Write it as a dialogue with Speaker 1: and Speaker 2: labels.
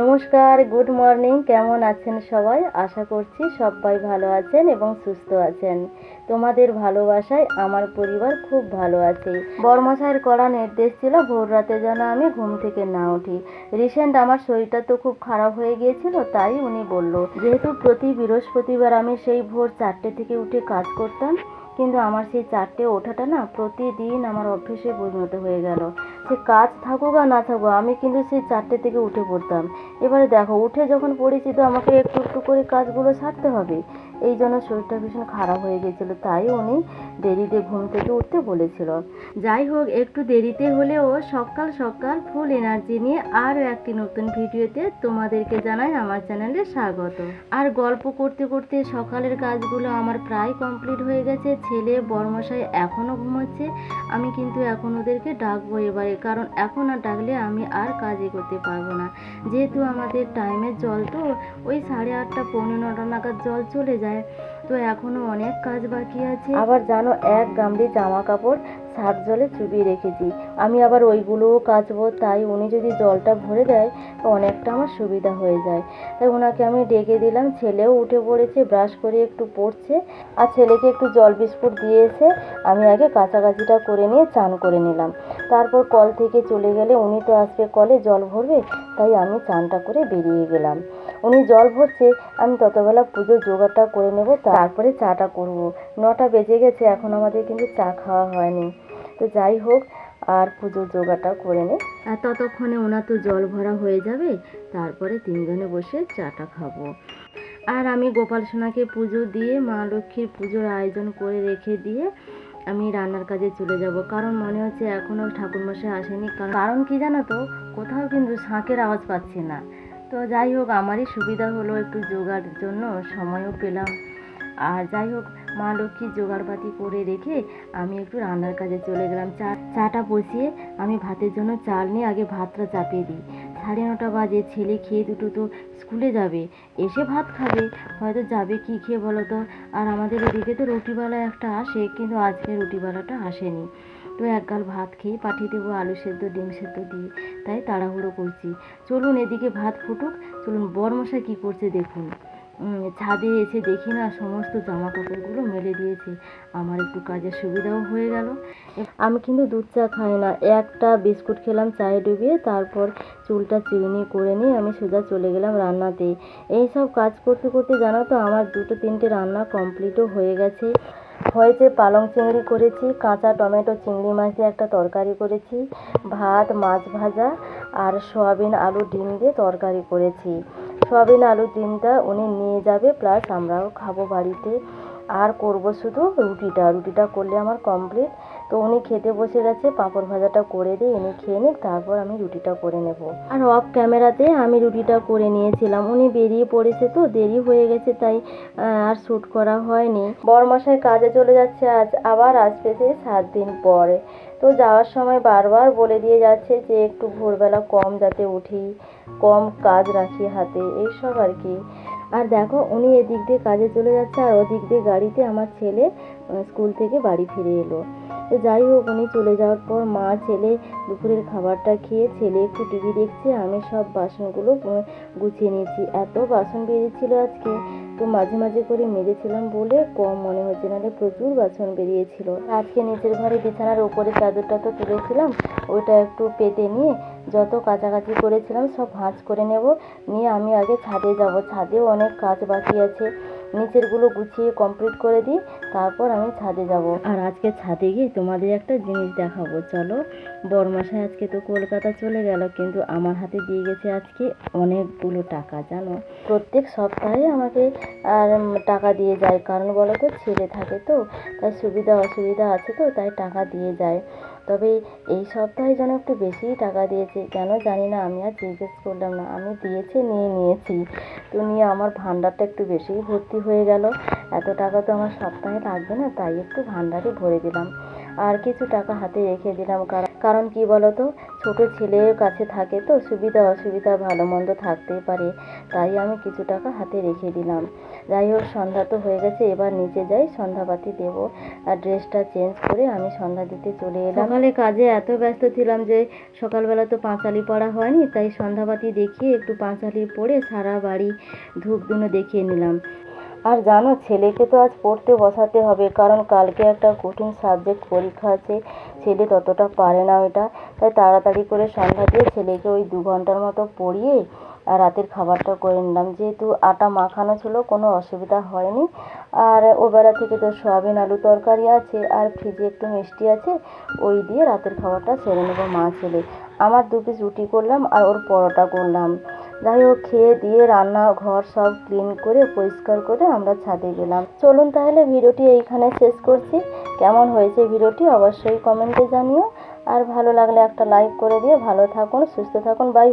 Speaker 1: নমস্কার, good morning. কেমন আছেন সবাই? আশা করছি সবাই ভালো আছেন এবং সুস্থ আছেন। তোমাদের ভালোবাসায় আমার পরিবার খুব ভালো আছে। বর্মশাইয়ের করা নির্দেশ ছিল, ভোর রাতে যেন আমি ঘুম থেকে না উঠি। রিসেন্ট আমার শরীরটা তো খুব খারাপ হয়ে গিয়েছিল, তাই উনি বলল, যেহেতু প্রতি বৃহস্পতিবার আমি সেই ভোর চারটে থেকে উঠে কাজ করতাম কিন্তু আমার সেই চারটে ওঠাটা না প্রতিদিন আমার অভ্যেসে পরিণত হয়ে গেল। সে কাজ থাকুক আর না থাকুক, আমি কিন্তু সেই চারটে থেকে উঠে পড়তাম। এবারে দেখো, উঠে যখন পড়েছি তো আমাকে একটু একটু করে কাজগুলো সারতে হবে। এই জন্য শরীরটা ভীষণ খারাপ হয়ে গেছিল, তাই উনি দেরিতে ঘুম থেকে উঠতে বলেছিল। যাই হোক, একটু দেরিতে হলেও সকাল সকাল ফুল এনার্জি নিয়ে আরও একটি নতুন ভিডিওতে তোমাদেরকে জানাই আমার চ্যানেলে স্বাগত। আর গল্প করতে করতে সকালের কাজগুলো আমার প্রায় কমপ্লিট হয়ে গেছে, ছেলে বর্মশাই এখনও ঘুমাচ্ছে, আমি কিন্তু এখন ওদেরকে ডাকবো এবারে, কারণ এখন আর ডাকলে আমি আর কাজই করতে পারব না। যেহেতু আমাদের টাইমের জল তো, ওই সাড়ে আটটা, পৌনে নটা নাগাদ জল চলে যায় তো এখনও অনেক কাজ বাকি আছে। আবার জানো এক গামড়ি জামা কাপড় সার্ফ জলে চুবিয়ে রেখেছি। আমি আবার ওইগুলোও কাচবো, তাই উনি যদি জলটা ভরে দেয়, তো অনেকটা আমার সুবিধা হয়ে যায়। তাই ওনাকে আমি ডেকে দিলাম, ছেলেও উঠে পড়েছে, ব্রাশ করে একটু পড়ছে, আর ছেলেকে একটু জল বিস্কুট দিয়ে এসে আমি আগে কাছাকাছিটা করে নিয়ে চান করে নিলাম। তারপর কল থেকে চলে গেলে উনি তো আসবে কলে জল ভরবে, তাই আমি চানটা করে বেরিয়ে গেলাম। উনি জল ভরছে, আমি ততবেলা পুজোর জোগাড়টা করে নেব, তারপরে চাটা করব। নটা বেজে গেছে, এখন আমাদের কিন্তু চা খাওয়া হয়নি। তো যাই হোক, আর পুজোর জোগাড়টা করে নে। আর ততক্ষণে ওনার তো জল ভরা হয়ে যাবে, তারপরে তিনজনে বসে চাটা খাব। আর আমি গোপাল সোনাকে পুজো দিয়ে, মা লক্ষ্মীর পুজোর আয়োজন করে রেখে দিয়ে আমি রান্নার কাজে চলে যাব। কারণ মনে হচ্ছে এখনও ঠাকুরমশাই আসেনি। কারণ কি জানো তো? কোথাও কিন্তু শাঁখের আওয়াজ পাচ্ছি না। তো যাই হোক, আমারই সুবিধা হলো একটু যোগার জন্য, সময়ও পেলাম। আর যাই হোক, মা লক্ষ্মী জোগাড়পাতি করে রেখে আমি একটু রান্নার কাজে চলে গেলাম। চা, চাটা বসিয়ে আমি ভাতের জন্য চাল নিয়ে আগে ভাতটা চাপিয়ে দিই। সাড়ে নটা বাজে, ছেলে খেয়ে দুটো তো স্কুলে যাবে, এসে ভাত খাবে। হয়তো যাবে কি খেয়ে বলো তো? আর আমাদের এদিকে তো রুটিওয়ালা একটা আসে, কিন্তু আজকে রুটিওয়ালাটা আসেনি। তো এক গাল ভাত খেয়ে পাঠিয়ে দেবো আলু সেদ্ধ, ডিম সেদ্ধ দিয়ে। তাই তাড়াহুড়ো করছি। চলুন এদিকে ভাত ফুটুক, চলুন বরমশাই কী করছে দেখুন। ছাদে এসে দেখি না সমস্ত জামা কাপড়গুলো মেলে দিয়েছে। আমার একটু কাজের সুবিধাও হয়ে গেল। আমি কিন্তু দুধ চা খাই না। একটা বিস্কুট খেলাম, চায়ে ডুবিয়ে তারপর চুলটা চিরুনি করে নিয়ে আমি সোজা চলে গেলাম রান্নাতে। এই সব কাজ করতে করতে জানো তো, আমার দুটো তিনটে রান্না কমপ্লিটও হয়ে গেছে। হয়েছে পালং চিংড়ি করেছি, কাঁচা টমেটো চিংড়ি মাছ দিয়ে একটা তরকারি করেছি, ভাত, মাছ ভাজা আর সয়াবিন আলু ডিম দিয়ে তরকারি করেছি। সয়াবিন আলুর ডিমটা উনি নিয়ে যাবে প্লাস আমরাও খাব বাড়িতে। আর করব শুধু রুটিটা। রুটিটা করলে আমার কমপ্লিট তো উনি খেতে বসে গেছে, পাঁপড় ভাজাটা করে দিই উনি খেয়ে নিক, তারপর আমি রুটিটা করে নেব। আর অফ ক্যামেরাতে আমি রুটিটা করে নিয়েছিলাম। উনি বেরিয়ে পড়েছে তো, দেরি হয়ে গেছে তাই আর শ্যুট করা হয়নি। বরমশাই কাজে চলে যাচ্ছে আজ, আবার আসবে সেই সাত দিন পরে। তো যাওয়ার সময় বারবার বলে দিয়ে যাচ্ছে যে, একটু ভোরবেলা কম যাতে উঠি, কম কাজ রাখি হাতে, এইসব আর কি। আর দেখো, উনি এদিক দিয়ে কাজে চলে যাচ্ছে, আর ওদিক দিয়ে গাড়িতে আমার ছেলে স্কুল থেকে বাড়ি ফিরে এলো। তো যাই হোক, উনি চলে যাওয়ার পর মা, ছেলে দুপুরের খাবারটা খেয়ে ছেলে একটু টিভি দেখছে। আমি সব বাসনগুলো গুছিয়ে নিয়েছি। এত বাসন বেরিয়েছিল আজকে। তো মাঝে মাঝে করে মেজেছিলাম বলে কম মনে হচ্ছে, নাহলে প্রচুর বাসন বেরিয়েছিল। আজকে নিচের ঘরে বিছানার উপরে চাদরটা তো তুলেছিলাম। ওইটা একটু পেতে নিয়ে যত কাছাকাছি করেছিলাম সব ভাঁজ করে নেব। নিয়ে আমি আগে ছাদে যাব। ছাদেও অনেক কাজ বাকি আছে। নিচেরগুলো গুছিয়ে কমপ্লিট করে দিই তারপর আমি ছাদে যাব। আর আজকে ছাদে গিয়ে তোমাদের একটা জিনিস দেখাবো চলো। বরমাসায় আজকে তো কলকাতা চলে গেল কিন্তু আমার হাতে দিয়ে গেছে আজকে অনেকগুলো টাকা জানো? প্রত্যেক সপ্তাহে আমাকে আর টাকা দিয়ে যায় কারণ বলো তো ছেলে থাকে তো তাই সুবিধা অসুবিধা আছে তো তাই টাকা দিয়ে যায়। তবে এই সপ্তাহে যেন একটু বেশিই টাকা দিয়েছে। কেন জানি না, আমি আর জিজ্ঞেস করলাম না। আমি দিয়েছি, নিয়ে নিয়েছি। তো নিয়ে আমার ভান্ডারটা একটু বেশিই ভর্তি হয়ে গেল। এত টাকা তো আমার সপ্তাহে লাগবে না, তাই একটু ভান্ডারে ভরে দিলাম। আর কিছু টাকা হাতে রেখে দিলাম, কারণ কারণ কি বলতো? ছোট ছেলের কাছে থাকে তো, সুবিধা অসুবিধা, ভালো মন্দ থাকতেই পারে। তাই আমি কিছু টাকা হাতে রেখে দিলাম। যাই হোক, সন্ধ্যা তো হয়ে গেছে, এবার নিচে যাই, সন্ধ্যাবাতি দেবো। আর ড্রেসটা চেঞ্জ করে আমি সন্ধ্যা দিতে চলে এলাম। সকালে কাজে এত ব্যস্ত ছিলাম যে, সকালবেলা তো পাঁচালি পড়া হয়নি, তাই সন্ধ্যাবাতি দেখিয়ে একটু পাঁচালি পড়ে সারা বাড়ি ধূপ ধুনো দেখিয়ে নিলাম। আর জানো, ছেলেকে তো আজ পড়তে বসাতে হবে, কারণ কালকে একটা কঠিন সাবজেক্ট পরীক্ষা আছে, ছেলে ততটা পারে না ওটা তাই তাড়াতাড়ি করে সন্ধ্যা দিয়ে ছেলেকে ওই দু ঘণ্টার মতো পড়িয়ে আর রাতের খাবারটা করে নিলাম। যেহেতু আটা মাখানো ছিল, কোনো অসুবিধা হয়নি। আর ও বেলা থেকে তো সয়াবিন, আলু তরকারি আছে, আর ফ্রিজে একটু মিষ্টি আছে, ওই দিয়ে রাতের খাবারটা সেরে নেব মা ছেলে। আমার দু পিস রুটি করলাম আর ওর পরোটা করলাম। যাই হোক খেয়ে দিয়ে রান্না, ঘর সব ক্লিন করে, পরিষ্কার করে আমরা ছাদে গেলাম। চলুন তাহলে ভিডিওটি এইখানে শেষ করছি। কেমন হয়েছে ভিডিওটি অবশ্যই কমেন্টে জানিও। আর ভালো লাগলে একটা লাইক করে দিয়ে ভালো থাকুন, সুস্থ থাকুন বাই